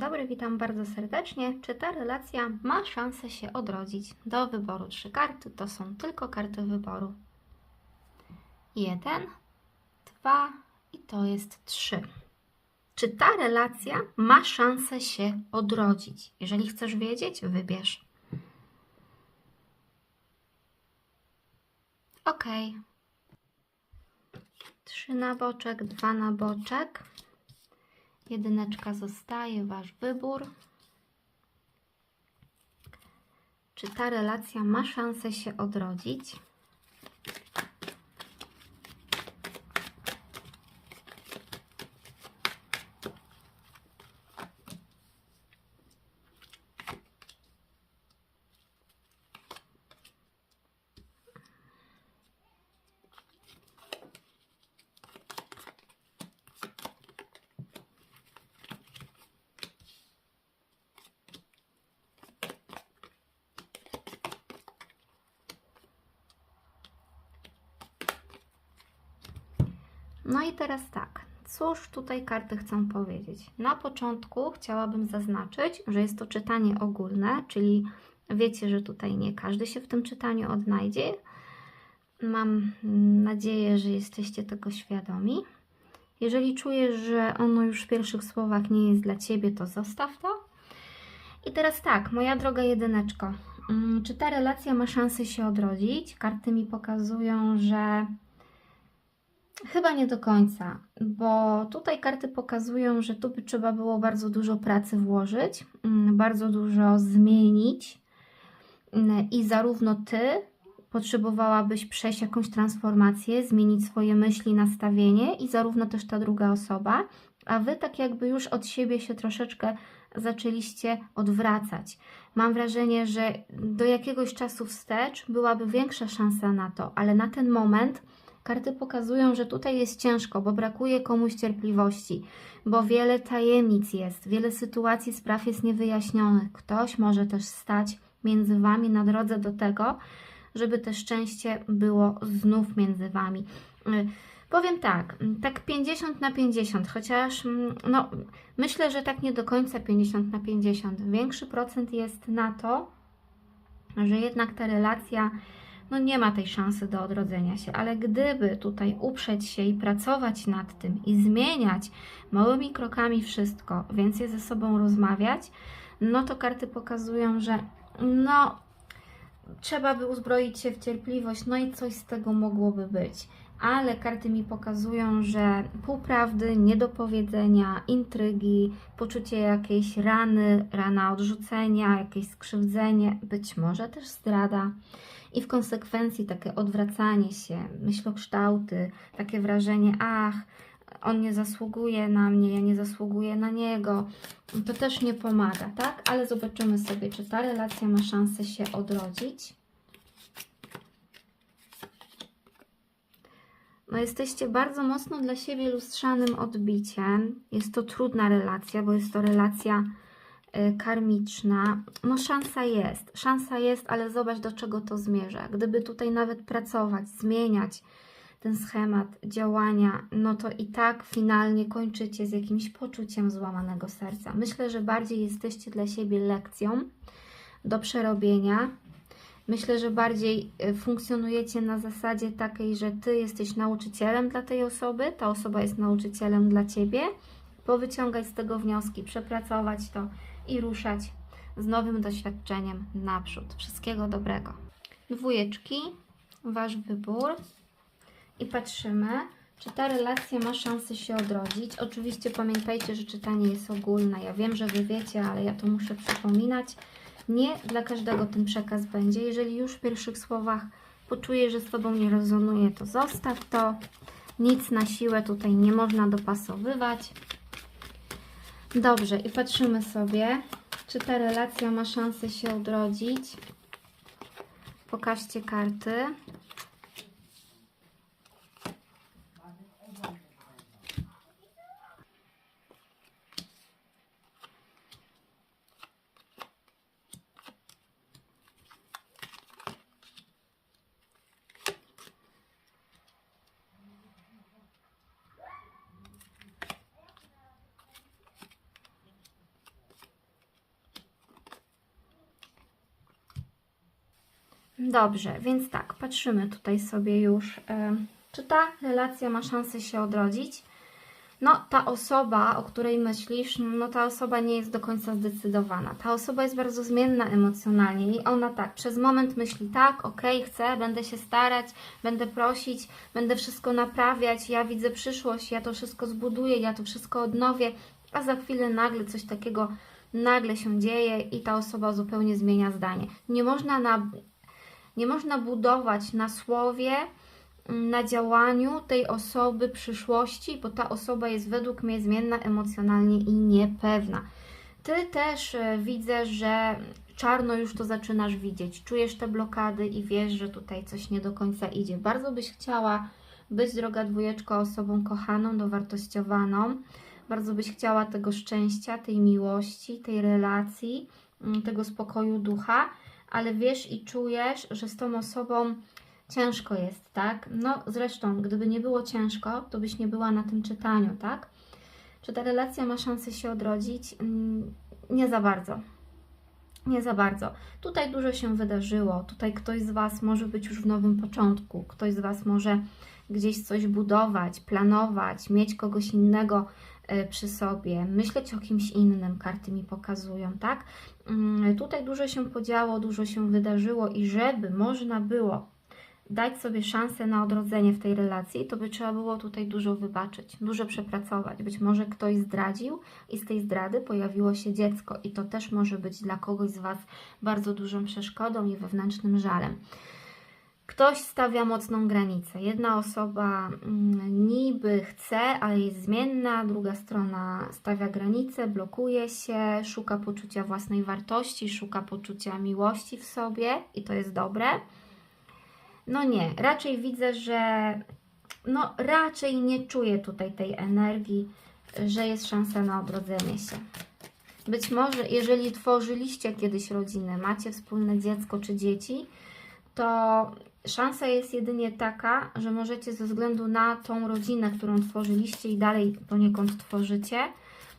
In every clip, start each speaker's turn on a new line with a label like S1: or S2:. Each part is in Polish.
S1: dobry, witam bardzo serdecznie. Czy ta relacja ma szansę się odrodzić? Do wyboru trzy karty, to są tylko karty wyboru. Jeden, dwa i to jest trzy. Czy ta relacja ma szansę się odrodzić? Jeżeli chcesz wiedzieć, wybierz. Ok. Trzy na boczek, dwa na boczek. Jedyneczka zostaje, Wasz wybór. Czy ta relacja ma szansę się odrodzić? No i teraz tak, cóż tutaj karty chcą powiedzieć? Na początku chciałabym zaznaczyć, że jest to czytanie ogólne, czyli wiecie, że tutaj nie każdy się w tym czytaniu odnajdzie. Mam nadzieję, że jesteście tego świadomi. Jeżeli czujesz, że ono już w pierwszych słowach nie jest dla Ciebie, to zostaw to. I teraz tak, moja droga jedyneczko, mm, czy ta relacja ma szansę się odrodzić? Karty mi pokazują, że Chyba nie do końca, bo tutaj karty pokazują, że tu by trzeba było bardzo dużo pracy włożyć, mm, bardzo dużo zmienić mm, i zarówno ty potrzebowałabyś przejść jakąś transformację, zmienić swoje myśli, nastawienie i zarówno też ta druga osoba, a wy tak jakby już od siebie się troszeczkę zaczęliście odwracać. Mam wrażenie, że do jakiegoś czasu wstecz byłaby większa szansa na to, ale na ten moment Karty pokazują, że tutaj jest ciężko, bo brakuje komuś cierpliwości, bo wiele tajemnic jest, wiele sytuacji, spraw jest niewyjaśnionych. Ktoś może też stać między Wami na drodze do tego, żeby te szczęście było znów między Wami. Y, powiem tak, tak 50 na 50, chociaż mm, no, myślę, że tak nie do końca 50 na 50. Większy procent jest na to, że jednak ta relacja no nie ma tej szansy do odrodzenia się, ale gdyby tutaj uprzeć się i pracować nad tym i zmieniać małymi krokami wszystko, więcej ze sobą rozmawiać, no to karty pokazują, że no trzeba by uzbroić się w cierpliwość, no i coś z tego mogłoby być. Ale karty mi pokazują, że półprawdy, niedopowiedzenia, intrygi, poczucie jakiejś rany, rana odrzucenia, jakieś skrzywdzenie, być może też zdrada i w konsekwencji takie odwracanie się, myślokształty, takie wrażenie, ach, on nie zasługuje na mnie, ja nie zasługuję na niego, to też nie pomaga, tak? Ale zobaczymy sobie, czy ta relacja ma szansę się odrodzić. No jesteście bardzo mocno dla siebie lustrzanym odbiciem. Jest to trudna relacja, bo jest to relacja Y, karmiczna, no szansa jest, szansa jest, ale zobacz do czego to zmierza. Gdyby tutaj nawet pracować, zmieniać ten schemat działania, no to i tak finalnie kończycie z jakimś poczuciem złamanego serca. Myślę, że bardziej jesteście dla siebie lekcją do przerobienia. Myślę, że bardziej y, funkcjonujecie na zasadzie takiej, że ty jesteś nauczycielem dla tej osoby, ta osoba jest nauczycielem dla ciebie. Powyciągać z tego wnioski, przepracować to i ruszać z nowym doświadczeniem naprzód. Wszystkiego dobrego. Dwójeczki, Wasz wybór i patrzymy, czy ta relacja ma szansę się odrodzić. Oczywiście pamiętajcie, że czytanie jest ogólne. Ja wiem, że Wy wiecie, ale ja to muszę przypominać. Nie dla każdego ten przekaz będzie. Jeżeli już w pierwszych słowach poczujesz, że z Tobą nie rezonuje, to zostaw to. Nic na siłę tutaj nie można dopasowywać. Dobrze, i patrzymy sobie, czy ta relacja ma szansę się odrodzić. Pokażcie karty. Dobrze, więc tak, patrzymy tutaj sobie już, e, czy ta relacja ma szansę się odrodzić. No, ta osoba, o której myślisz, no ta osoba nie jest do końca zdecydowana. Ta osoba jest bardzo zmienna emocjonalnie i ona tak, przez moment myśli tak, okej, chcę, będę się starać, będę prosić, będę wszystko naprawiać, ja widzę przyszłość, ja to wszystko zbuduję, ja to wszystko odnowię, a za chwilę nagle coś takiego nagle się dzieje i ta osoba zupełnie zmienia zdanie. Nie można, na, nie można budować na słowie, na działaniu tej osoby przyszłości, bo ta osoba jest według mnie zmienna emocjonalnie i niepewna. Ty też e, widzę, że czarno już to zaczynasz widzieć. Czujesz te blokady i wiesz, że tutaj coś nie do końca idzie. Bardzo byś chciała być, droga dwójeczko, osobą kochaną, dowartościowaną. Bardzo byś chciała tego szczęścia, tej miłości, tej relacji, mm, tego spokoju ducha, ale wiesz i czujesz, że z tą osobą ciężko jest, tak? No zresztą, gdyby nie było ciężko, to byś nie była na tym czytaniu, tak? Czy ta relacja ma szansę się odrodzić? Mm, Nie za bardzo. Nie za bardzo. Tutaj dużo się wydarzyło. Tutaj ktoś z Was może być już w nowym początku. Ktoś z Was może gdzieś coś budować, planować, mieć kogoś innego przy sobie, myśleć o kimś innym, karty mi pokazują, tak? Mm, Tutaj dużo się podziało, dużo się wydarzyło i żeby można było dać sobie szansę na odrodzenie w tej relacji, to by trzeba było tutaj dużo wybaczyć, dużo przepracować. Być może ktoś zdradził i z tej zdrady pojawiło się dziecko i to też może być dla kogoś z Was bardzo dużą przeszkodą i wewnętrznym żalem. Ktoś stawia mocną granicę. Jedna osoba mm, niby chce, ale jest zmienna, druga strona stawia granicę, blokuje się, szuka poczucia własnej wartości, szuka poczucia miłości w sobie i to jest dobre. No nie, raczej widzę, że no raczej nie czuję tutaj tej energii, że jest szansa na odrodzenie się. Być może, jeżeli tworzyliście kiedyś rodzinę, macie wspólne dziecko czy dzieci, to szansa jest jedynie taka, że możecie ze względu na tą rodzinę, którą tworzyliście i dalej poniekąd tworzycie,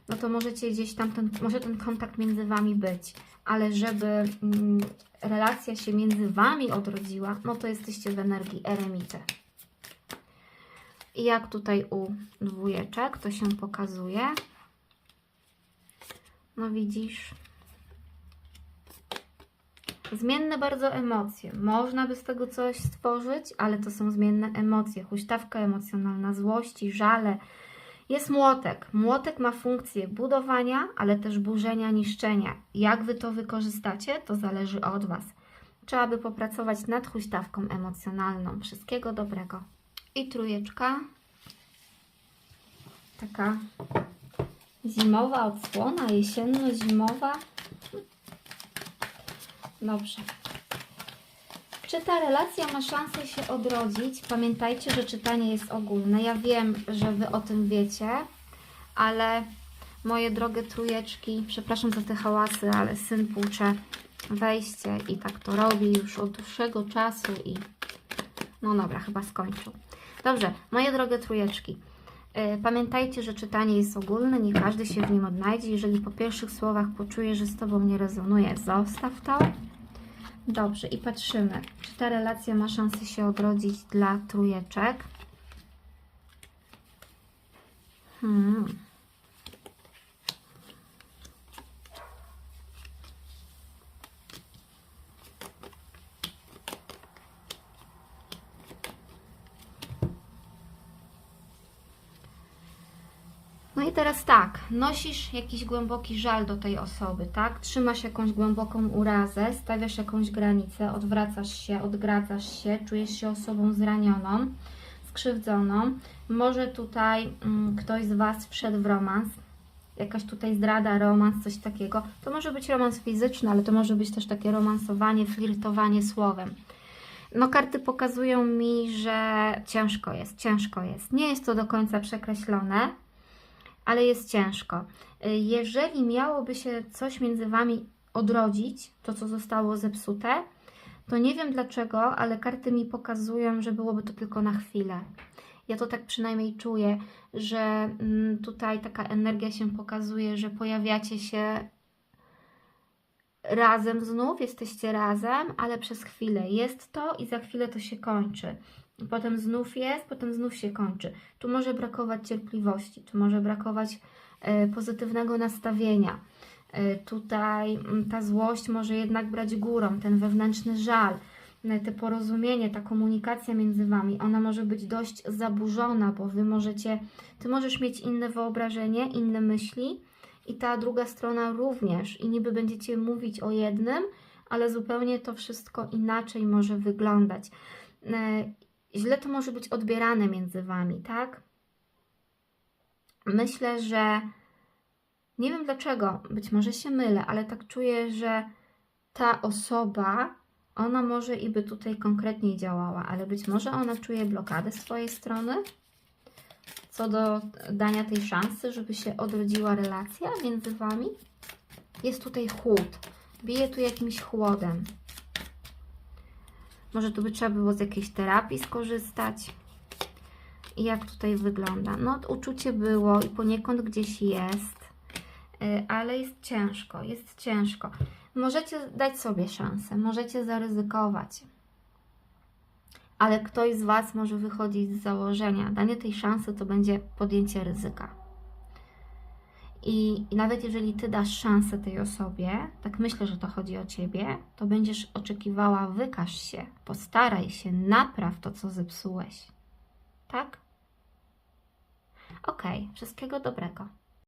S1: no to możecie gdzieś tam, ten, może ten kontakt między Wami być, ale żeby mm, relacja się między Wami odrodziła, no to jesteście w energii eremity. I jak tutaj u dwójeczek to się pokazuje. No widzisz. Zmienne bardzo emocje. Można by z tego coś stworzyć, ale to są zmienne emocje. Huśtawka emocjonalna, złości, żale. Jest młotek. Młotek ma funkcję budowania, ale też burzenia, niszczenia. Jak Wy to wykorzystacie, to zależy od Was. Trzeba by popracować nad huśtawką emocjonalną. Wszystkiego dobrego. I trójeczka. Taka zimowa odsłona, jesienno-zimowa. Dobrze. Czy ta relacja ma szansę się odrodzić? Pamiętajcie, że czytanie jest ogólne. Ja wiem, że Wy o tym wiecie, ale moje drogie trójeczki, przepraszam za te hałasy, ale syn płucze wejście i tak to robi już od dłuższego czasu i no dobra, chyba skończył. Dobrze, moje drogie trójeczki. Yy, Pamiętajcie, że czytanie jest ogólne, nie każdy się w nim odnajdzie. Jeżeli po pierwszych słowach poczuje, że z Tobą nie rezonuje, zostaw to. Dobrze, i patrzymy, czy ta relacja ma szansę się odrodzić dla trójeczek. Hmm. No i teraz tak, nosisz jakiś głęboki żal do tej osoby, tak? Trzymasz jakąś głęboką urazę, stawiasz jakąś granicę, odwracasz się, odgradzasz się, czujesz się osobą zranioną, skrzywdzoną. Może tutaj mm, ktoś z Was wszedł w romans, jakaś tutaj zdrada, romans, coś takiego. To może być romans fizyczny, ale to może być też takie romansowanie, flirtowanie słowem. No karty pokazują mi, że ciężko jest, ciężko jest. Nie jest to do końca przekreślone, ale jest ciężko. Y, Jeżeli miałoby się coś między Wami odrodzić, to co zostało zepsute, to nie wiem dlaczego, ale karty mi pokazują, że byłoby to tylko na chwilę. Ja to tak przynajmniej czuję, że mm, tutaj taka energia się pokazuje, że pojawiacie się razem znów, jesteście razem, ale przez chwilę jest to i za chwilę to się kończy. Potem znów jest, potem znów się kończy. Tu może brakować cierpliwości, tu może brakować e, pozytywnego nastawienia. E, tutaj mm, ta złość może jednak brać górą, ten wewnętrzny żal, e, te porozumienie, ta komunikacja między wami, ona może być dość zaburzona, bo wy możecie, ty możesz mieć inne wyobrażenie, inne myśli i ta druga strona również. I niby będziecie mówić o jednym, ale zupełnie to wszystko inaczej może wyglądać. Źle to może być odbierane między wami, tak? Myślę, że nie wiem dlaczego, być może się mylę, ale tak czuję, że ta osoba, ona może i by tutaj konkretniej działała, ale być może ona czuje blokadę z Twojej strony co do dania tej szansy, żeby się odrodziła relacja między Wami. Jest tutaj chłód, bije tu jakimś chłodem. Może tu by trzeba było z jakiejś terapii skorzystać. I jak tutaj wygląda? No, uczucie było i poniekąd gdzieś jest, y, ale jest ciężko, jest ciężko. Możecie dać sobie szansę, możecie zaryzykować, ale ktoś z Was może wychodzić z założenia. Danie tej szansy to będzie podjęcie ryzyka. I, I nawet jeżeli Ty dasz szansę tej osobie, tak myślę, że to chodzi o Ciebie, to będziesz oczekiwała, wykaż się, postaraj się, napraw to, co zepsułeś. Tak? Okej, wszystkiego dobrego.